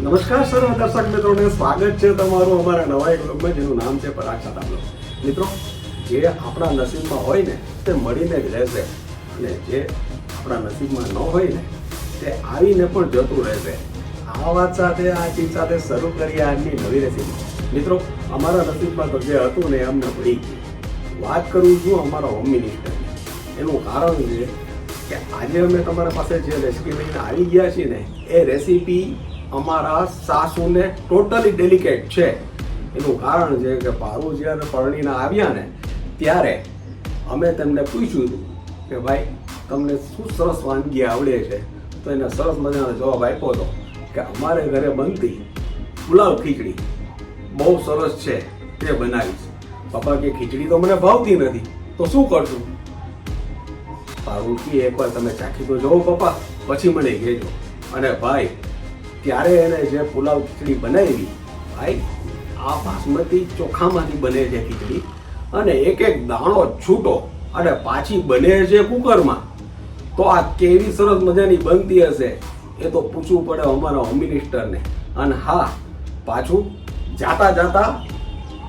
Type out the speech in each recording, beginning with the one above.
નમસ્કાર સર્વ દર્શક મિત્રોને સ્વાગત છે તમારું અમારા નવા એક બ્લોગમાં જેનું નામ છે પરાગ સાતા મિત્રો, જે આપણા નસીબમાં હોય ને, તે મળીને જ રહેશે. અને જે આપણા નસીબમાં ન હોય ને, તે આવીને પણ જતું રહેશે. આ વાત સાથે, આ ચીજ સાથે શરૂ કરીએ આજની નવી રેસીપી મિત્રો, અમારા નસીબમાં તો જે હતું ને અમને મળી ગયું. વાત કરું છું અમારા હોમ મિનિસ્ટર એનું કારણ છે કે આજે અમે તમારા પાસે જે રેસીપી લઈને આવી ગયા છીએ ને, એ રેસીપી અમારા સાસુને ટોટલી ડેલિકેટ છે. એનું કારણ છે કે પારુ જ્યારે પરણીને આવ્યા ને ત્યારે અમે તેમને પૂછ્યું હતું કે ભાઈ, તમને શું સરસ વાનગી આવડે છે? તો એને સરસ મજાનો જવાબ આપ્યો હતો કે અમારે ઘરે બનતી પુલાવ ખીચડી બહુ સરસ છે તે બનાવીશ. પપ્પા કે ખીચડી તો મને ભાવતી નથી, તો શું કરશું? પારુકી એકવાર તમે ચાખી તો જવો પપ્પા, પછી મને કહેજો. અને ભાઈ ત્યારે એને જે પુલાવ ખીચડી બનાવી, ભાઈ, આ બાસમતી ચોખામાંથી બને છે ખીચડી. અને એક એક દાણો છૂટો અને પાછી બને છે કુકરમાં. તો આ કેવી સરસ મજાની બનતી હશે એ તો પૂછવું પડે અમારા હોમ મિનિસ્ટરને અને હા, પાછું જાતા જાતા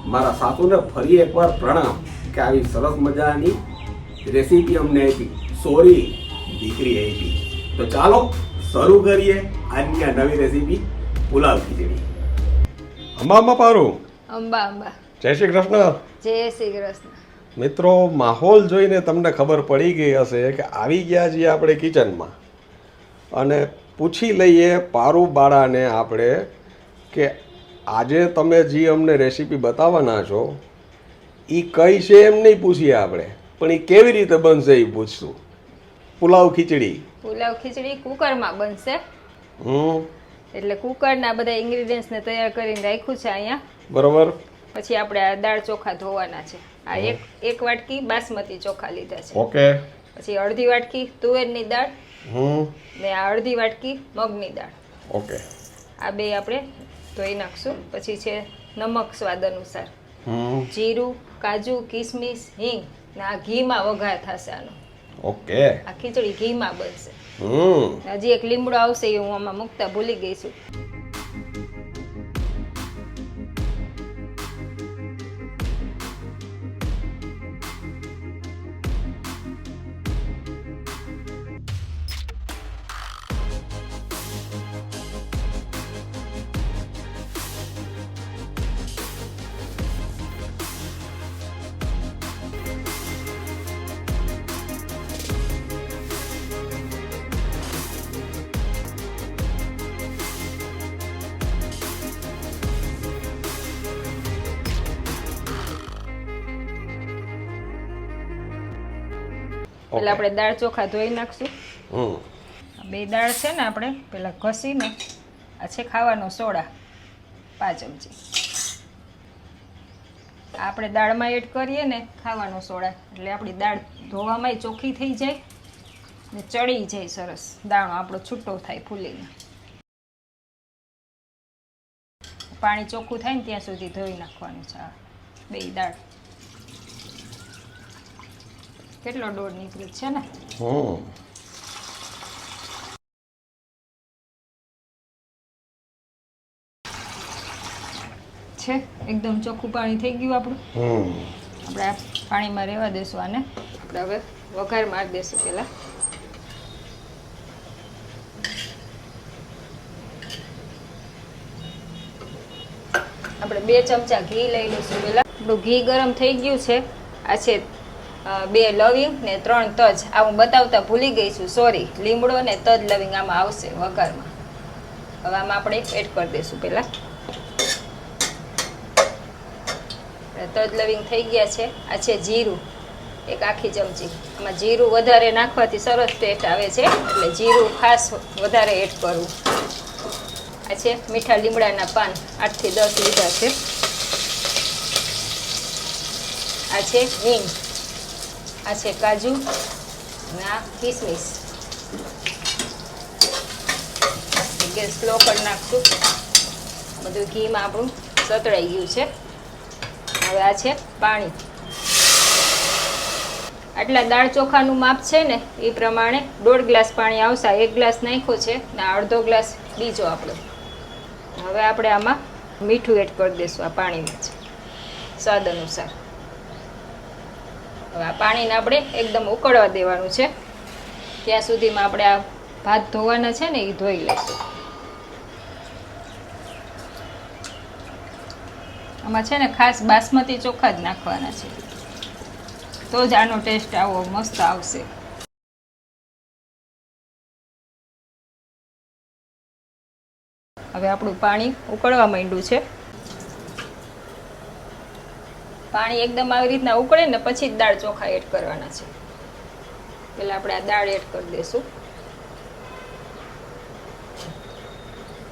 મારા સાસુને ફરી એકવાર પ્રણામ કે આવી સરસ મજાની રેસીપી અમને આપી. સોરી દીકરી આપી. તો ચાલો શરૂ કરીએ આજની આ નવી રેસીપી પુલાવ ખીચડી અંબામાં પારું. અંબા અંબા. જય શ્રી કૃષ્ણ. જય શ્રી કૃષ્ણ. મિત્રો માહોલ જોઈને તમને ખબર પડી ગઈ હશે કે આવી ગયા છીએ આપણે કિચનમાં. અને પૂછી લઈએ પારુ બાળાને આપણે કે આજે તમે જે અમને રેસીપી બતાવવાના છો એ કઈ છે એમ નહીં પૂછીએ આપણે. પણ એ કેવી રીતે બનશે એ પૂછશું. પુલાવ ખીચડી. પુલાવ ખીચડી કુકરમાં બનશે. એટલે કુકરના બધા ઇન્ગ્રીડિયન્ટ્સને તૈયાર કરીને રાખ્યું છે અહીંયા. બરોબર. પછી આપણે આ દાળ ચોખા ધોવાના છે. આ એક એક વાટકી બાસમતી ચોખા લીધા છે. ઓકે. પછી અડધી વાટકી તુવેરની દાળ. હમ. ને આ અડધી વાટકી મગની દાળ. ઓકે. આ બે આપણે ધોઈ નાખશું. પછી છે નમક સ્વાદ અનુસાર. જીરું કાજુ કિસમિસ હિંગ. ને આ ઘીમાં વઘાર થશે આનો. ઓકે. આ ખીચડી ઘીમાં બનશે. હમ. હજી એક લીમડો આવશે એ હું આમાં મુકતા ભૂલી ગઈ છું. એટલે આપણે દાળ ચોખા ધોઈ નાખશું. બે દાળ છે ને આપણે પેલા ઘસીને આ છે ખાવાનો સોડા પાંચ ચમચી. આપણે દાળમાં એડ કરીએ ને ખાવાનો સોડા એટલે આપણી દાળ ધોવામાં ચોખ્ખી થઈ જાય ને ચડી જાય સરસ. દાણો આપણો છૂટો થાય ફૂલીને. પાણી ચોખ્ખું થાય ને ત્યાં સુધી ધોઈ નાખવાનું છે બે દાળ. કેટલો દોઢ નીકળી છે ને? છે? એકદમ ચોખ્ખું પાણી થઈ ગયું આપણું? આપણે આ પાણીમાં રહેવા દેશું આને. આપણે હવે વઘાર મારી દેશું પહેલાં. આપણે બે ચમચા ઘી લઈ લઈશું પહેલાં. આપણું ઘી ગરમ થઈ ગયું છે. આ છે બે લવિંગ ને ત્રણ તજ. આ હું બતાવતા ભૂલી ગઈ છું. સોરી લીમડો ને તજ લવિંગ આમાં આવશે વઘારમાં. હવે આમાં આપણે એડ કરી દઈશું પહેલાં. તજ લવિંગ થઈ ગયા છે. આ છે જીરું. એક આખી ચમચી. આમાં જીરું વધારે નાખવાથી સરસ ટેસ્ટ આવે છે. એટલે જીરું ખાસ વધારે એડ કરવું આ છે મીઠા લીમડાના પાન. આઠથી દસ લીધા છે. આ છે હિંગ. આ છે કાજુ અને આ કિસમિસ. ગેસ સ્લો કરી નાખશું. બધું ઘીમાં આપણું સતળાઈ ગયું છે. હવે આ છે પાણી. આટલા દાળ ચોખાનું માપ છે ને, એ પ્રમાણે દોઢ ગ્લાસ પાણી આવશે. એક ગ્લાસ નાખ્યો છે ને અડધો ગ્લાસ બીજો આપણો. હવે આપણે આમાં મીઠું એડ કરી દઈશું આ પાણીમાં સ્વાદ અનુસાર. હવે આ પાણીને આપણે એકદમ ઉકળવા દેવાનું છે. ત્યાં સુધીમાં આપણે આ ભાત ધોવાના છે ને એ ધોઈ લઈશું. આમાં છે ને ખાસ બાસમતી ચોખા જ નાખવાના છે. તો જ આનો ટેસ્ટ આવો મસ્ત આવશે. હવે આપણું પાણી ઉકળવા માંડ્યું છે. પાણી એકદમ આવી રીતના ઉકળે ને પછી જ દાળ ચોખા એડ કરવાના છે. પેલા આપણે આ દાળ એડ કરી દઈશું.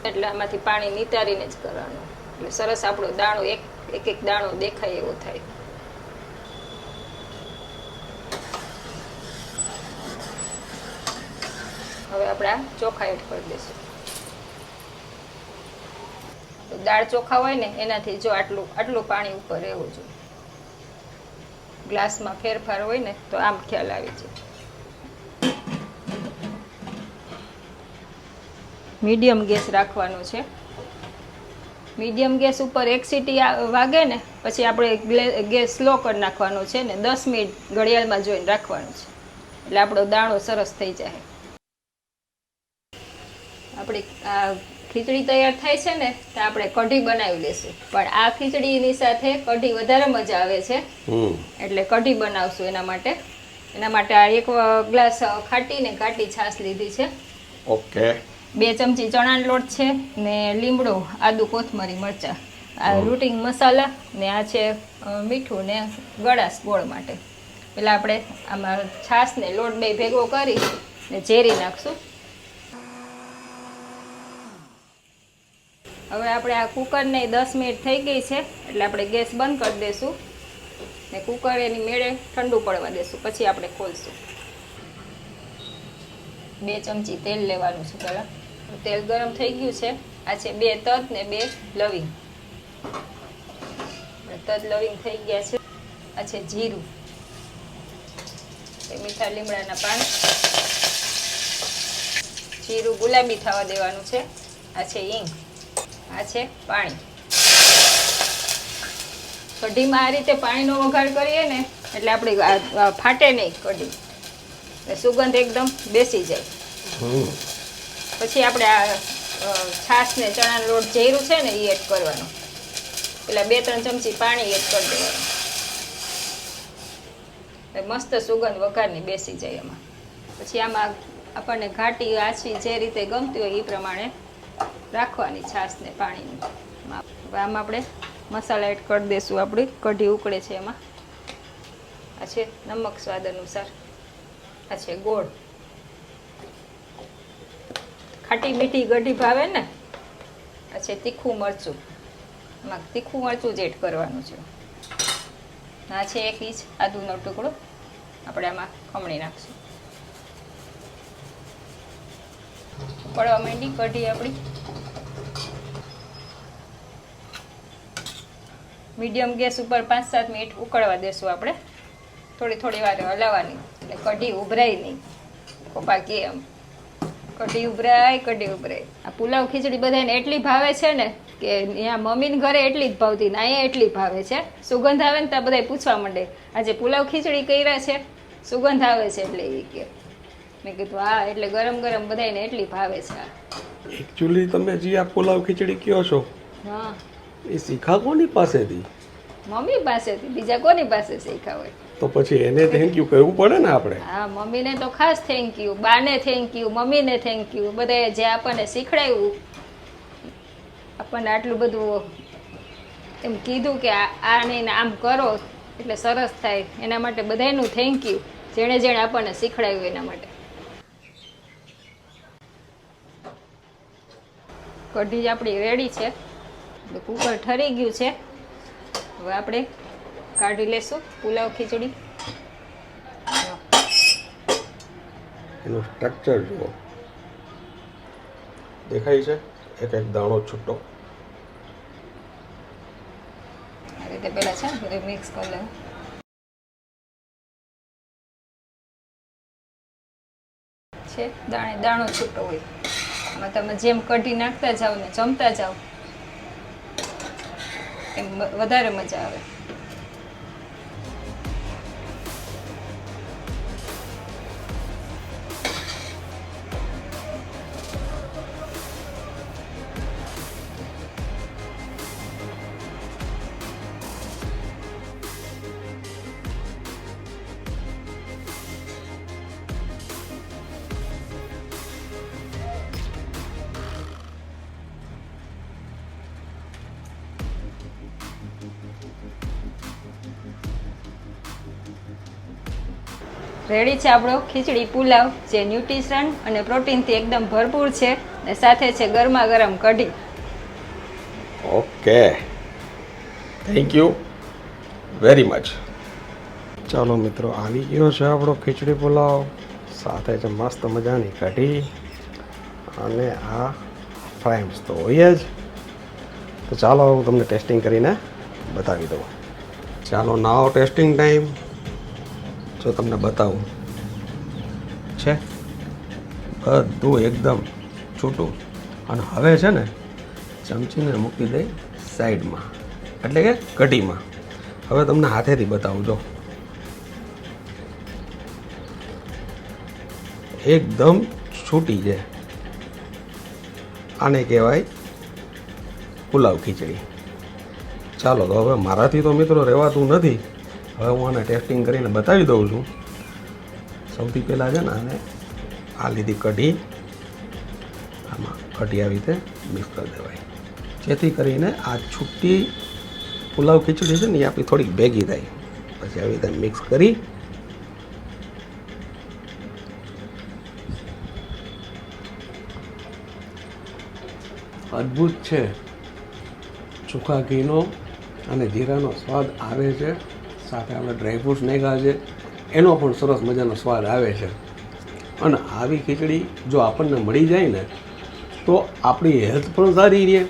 એટલે આમાંથી પાણી નિતારીને જ કરવાનું. એટલે સરસ આપણો દાણો એક એક એક દાણો દેખાય એવો થાય. હવે આપણે આ ચોખા એડ કરી દઈશું. દાળ ચોખા હોય ને, એનાથી જો આટલું આટલું પાણી ઉપર રહેવું જોઈએ. ગ્લાસમાં ફેરફાર હોય ને, તો આમ ખ્યાલ આવે છે. મીડિયમ ગેસ રાખવાનો છે. મીડિયમ ગેસ ઉપર એક સીટી વાગે ને, પછી આપણે ગેસ સ્લો કરી નાખવાનો છે ને, દસ મિનિટ ઘડિયાળમાં જોઈને રાખવાનું છે. એટલે આપણો દાણો સરસ થઈ જાય. આપણે ખીચડી તૈયાર થાય છે ને તો આપણે કઢી બનાવી લેશું. પણ આ ખીચડીની સાથે કઢી વધારે મજા આવે છે. એટલે કઢી બનાવશું એના માટે. એના માટે આ એક ગ્લાસ ખાટી ને ઘાટી છાશ લીધી છે. ઓકે. બે ચમચી ચણાનો લોટ છે ને લીમડો આદુ કોથમરી મરચાં. આ રૂટિંગ મસાલા ને આ છે મીઠું ને ગળાશ ગોળ માટે. પેલા આપણે આમાં છાશ ને લોટ બે ભેગો કરી ને ઝેરી નાખશું. હવે આપણે આ કુકરને દસ મિનિટ થઈ ગઈ છે, એટલે આપણે ગેસ બંધ કરી દઈશું ને કુકર એની મેળે ઠંડુ પડવા દેશું, પછી આપણે ખોલશું. બે ચમચી તેલ લેવાનું છે પહેલાં. તેલ ગરમ થઈ ગયું છે. આ છે બે તજ ને બે લવિંગ. તજ લવિંગ થઈ ગયા છે. આ છે જીરું. એ મીઠા લીમડાના પાન. જીરું ગુલાબી થવા દેવાનું છે. આ છે ઈંગ આ છે પાણી. કઢીમાં આ રીતે પાણીનો વઘાર કરીએ ને એટલે આપણે ફાટે નહીં કઢી. સુગંધ એકદમ બેસી જાય. પછી આપણે આ અ, છાશ ને ચણાનો લોટ જીરું છે ને એ એડ કરવાનો. પેલા બે ત્રણ ચમચી પાણી એડ કરી દેવાનું. મસ્ત સુગંધ વઘારની બેસી જાય એમાં. પછી આમાં આપણને ઘાટી આછી જે રીતે ગમતી હોય એ પ્રમાણે રાખવાની છાશ ને પાણીની હવે આમાં આપણે મસાલા એડ કરી દઈશું આપણી કઢી ઉકળે છે એમાં. આ છે નમક સ્વાદ અનુસાર. આ છે ગોળ. ખાટી મીઠી ગઢી ભાવે ને? આ છે તીખું મરચું. એમાં તીખું મરચું જ એડ કરવાનું છે. આ છે એક ઇંચ આદુનો ટુકડો. આપણે આમાં ખમણી નાખશું. પડવા માંડી કઢી આપણી. મીડિયમ ગેસ ઉપર પાંચ સાત મિનિટ ઉકળવા દેશું આપણે. થોડી થોડી વાર હલાવવાની. એટલે કઢી ઉભરાય નહીં. પપ્પા કે એમ કઢી ઉભરાય કઢી ઉભરાય. આ પુલાવ ખીચડી બધાને એટલી ભાવે છે ને કે અહીંયા મમ્મીને ઘરે એટલી જ ભાવતી ને અહીંયા એટલી ભાવે છે. સુગંધ આવે ને ત્યાં બધા પૂછવા માંડે આજે પુલાવ ખીચડી કર્યા છે? સુગંધ આવે છે એટલે એ કે મેં કીધું હા એટલે ગરમ ગરમ બધાને એટલી ભાવે છે. એકચ્યુઅલી તમે જે આ પુલાવ ખીચડી કહો છો? હા. એ શીખા કોની પાસેથી? મમ્મી પાસેથી બીજા કોની પાસે હોય? તો પછી એને થેન્ક યુ કહેવું પડે ને આપણે? હા મમ્મીને તો ખાસ થેન્ક યુ બાને થેન્ક યુ મમ્મીને થેન્ક યુ બધાએ જે આપણને શીખડાવ્યું આપણને આટલું બધું એમ કીધું કે આ આને આમ કરો એટલે સરસ થાય. એના માટે બધાનું થેન્ક યુ જેણે જેણે આપણને શીખડાવ્યું એના માટે. કઢી જ આપણી રેડી છે. એટલે કુકર ઠરી ગયું છે. હવે આપણે કાઢી લેશું પુલાવ ખીચડી. એનું સ્ટ્રક્ચર જુઓ. દેખાય છે? એક એક દાણો છૂટો. આ રીતે પેલા છે બધું મિક્સ કરી લેવું. છે? દાણે દાણો છૂટો હોય. આમાં તમે જેમ કઢી નાખતા જાઓ ને જમતા જાઓ વધારે મજા આવે. રેડી છે આપણો ખીચડી પુલાવ જે ન્યુટ્રિશન અને પ્રોટીનથી એકદમ ભરપૂર છે અને સાથે છે ગરમા ગરમ કઢી. Okay. Thank you very much ચાલો મિત્રો આવી ગયો છે આપણો ખીચડી પુલાવ. સાથે છે મસ્ત મજાની કઢી અને આ ફ્રાઈમ્સ તો હોય જ. તો ચાલો હું તમને ટેસ્ટિંગ કરીને બતાવી દઉં. ચાલો નાવ ટેસ્ટિંગ ટાઈમ જો તમને બતાવું. છે? બધું એકદમ છૂટું. અને હવે છે ને ચમચીને મૂકી દઈ સાઈડમાં. એટલે કે કઢીમાં. હવે તમને હાથેથી બતાવું જો. એકદમ છૂટી છે આને કહેવાય પુલાવ ખીચડી. ચાલો તો હવે મારાથી તો મિત્રો રહેવાતું નથી. હવે હું આને ટેસ્ટિંગ કરીને બતાવી દઉં છું. સૌથી પહેલાં છે ને આને આ લીધી કઢી. આમાં કઢી આવી રીતે મિક્સ કરી દેવાય. જેથી કરીને આ છૂટી પુલાવ ખીચડી છે ને એ આપણી થોડીક ભેગી થાય. પછી આવી રીતે મિક્સ કરી અદ્ભુત છે. ચોખા ઘીનો અને જીરાનો સ્વાદ આવે છે. સાથે આપણે ડ્રાયફ્રૂટ્સ નાખ્યા છે. એનો પણ સરસ મજાનો સ્વાદ આવે છે. અને આવી ખીચડી જો આપણને મળી જાય ને, તો આપણી હેલ્થ પણ સારી રહે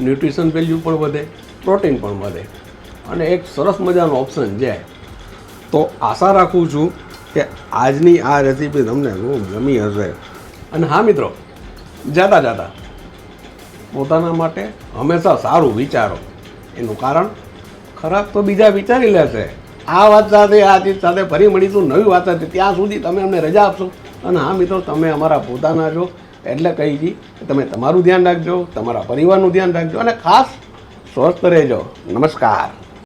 ન્યુટ્રિશન વેલ્યુ પણ વધે પ્રોટીન પણ વધે. અને એક સરસ મજાનો ઓપ્શન છે. તો આશા રાખું છું કે આજની આ રેસીપી તમને ખૂબ ગમી હશે. અને હા મિત્રો, જાતા જાતા પોતાના માટે હંમેશા સારું વિચારો. એનું કારણ ખરાબ તો બીજા વિચારી લેશે આ વાત સાથે, આ ચીજ સાથે ફરી મળીશું, નવી વાત સાથે. ત્યાં સુધી તમે અમને રજા આપશો. અને હા, મિત્રો, તમે અમારા પોતાના છો. એટલે કહી દી કે તમે તમારું ધ્યાન રાખજો, તમારા પરિવારનું ધ્યાન રાખજો અને ખાસ સ્વસ્થ રહેજો. નમસ્કાર.